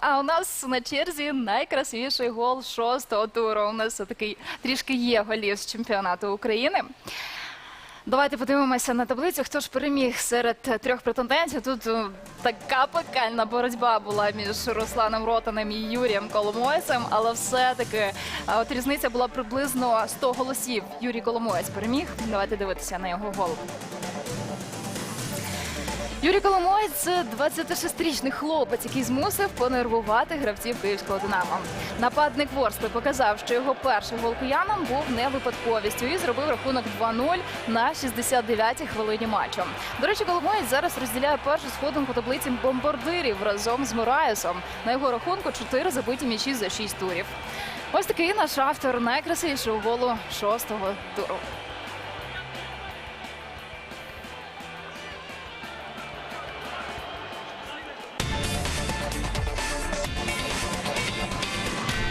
а у нас на черзі найкрасивіший гол шостого туру. У нас такий трішки є голів з чемпіонату України. Давайте подивимося на таблицю. Хто ж переміг серед трьох претендентів? Тут е, така пекельна боротьба була між Русланом Ротаним і Юрієм Коломойцем, але все-таки е, от різниця була приблизно 100 голосів. Юрій Коломоєць переміг. Давайте дивитися на його гол. Юрій Коломоєць це 26-річний хлопець, який змусив понервувати гравців київського динамо. Нападник Ворскли показав, що його перший гол киянам був не випадковістю і зробив рахунок 2-0 на 69-й хвилині матчу. До речі, Коломоєць зараз розділяє першу сходинку таблиці бомбардирів разом з Мураєсом. На його рахунку 4 забиті м'ячі за 6 турів. Ось такий наш автор найкрасивішого голу шостого туру.